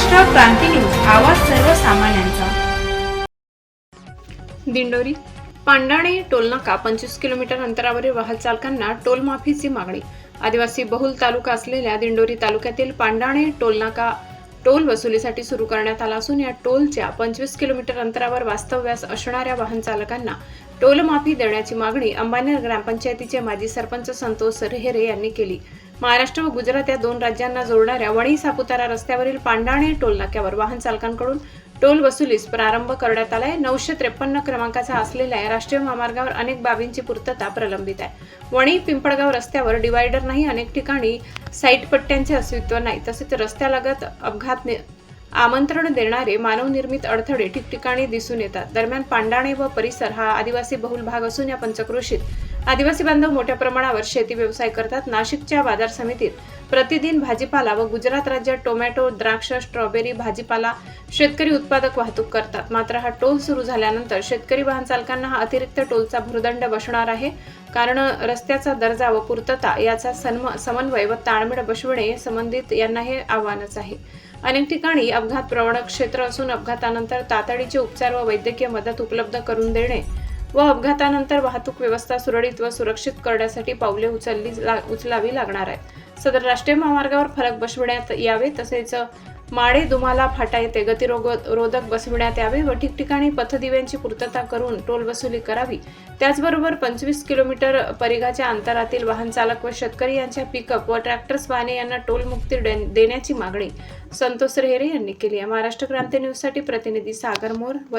महाराष्ट्र क्रांती news आवाज सर्वसामान्यांचा. दिंडोरी. पांडाणे टोलनाका पंचवीस किलोमीटर अंतरावरील वाहन चालकांना मागणी. आदिवासी बहुल तालुका असलेल्या दिंडोरी तालुक्यातील पांडाणे टोलनाका टोल वसुलीसाठी सुरू करण्यात आला असून या टोलच्या पंचवीस किलोमीटर अंतरावर वास्तव्यास असणाऱ्या वाहन चालकांना देण्याची मागणी अंबानेर ग्रामपंचायतीचे माजी सरपंच संतोष रहेरे यांनी केली. महाराष्ट्र व गुजरात या दोन राज्यांना जोडणाऱ्या वणी सापुतारा रस्त्यावरील पांडाणे टोल नाक्यावर वाहन चालकांकडून टोल वसुलीस प्रारंभ करण्यात आलाय. नऊशे त्रेपन्न क्रमांकाचा असलेल्या या राष्ट्रीय महामार्गावर अनेक बाबींची पूर्तता प्रलंबित आहे. वणी पिंपळगाव रस्त्यावर डिवायडर नाही अनेक ठिकाणी साईट पट्ट्यांचे अस्तित्व नाही तसेच रस्त्यालगत अपघात आमंत्रण देणारे मानवनिर्मित अडथळे ठिकठिकाणी दिसून येतात. दरम्यान पांडाणे व परिसर हा आदिवासी बहुल भाग असून या पंचक्रोशीत आदिवासी बांधव मोठ्या प्रमाणावर शेती व्यवसाय करतात. नाशिकच्या बाजार समितीत प्रतिदिन भाजीपाला व गुजरात राज्यात टोमॅटो द्राक्ष स्ट्रॉबेरी भाजीपाला शेतकरी उत्पादक वाहतूक करतात. मात्र हा टोल सुरू झाल्यानंतर शेतकरी वाहन चालकांना हा अतिरिक्त टोलचा भूर्दंड बसणार आहे. कारण रस्त्याचा दर्जा व पूर्तता याचा सन्म समन्वय व ताळमेळ बसविणे संबंधित यांना हे आव्हानच आहे. अनेक ठिकाणी अपघात प्रवण क्षेत्र असून अपघातानंतर तातडीचे उपचार व वैद्यकीय मदत उपलब्ध करून देणे व अपघातानंतर वाहतूक व्यवस्था सुरळीत व सुरक्षित करण्यासाठी पावले उचलली ला- उचलावी लागणार आहेत. सदर राष्ट्रीय महामार्गावर फलक बसविण्यात यावे तसेच माडे दुमाला फाटा येथे गतिरोग रोधक बसविण्यात यावे व ठिकठिकाणी पथदिव्यांची पूर्तता करून टोल वसुली करावी. त्याचबरोबर पंचवीस किलोमीटर परिघाच्या अंतरातील वाहन चालक व शेतकरी यांच्या पिकअप व ट्रॅक्टर्स वाहने यांना टोल मुक्ती दे- देण्याची मागणी संतोष रेहरे यांनी केली आहे. महाराष्ट्र क्रांती न्यूजसाठी प्रतिनिधी सागर मोर व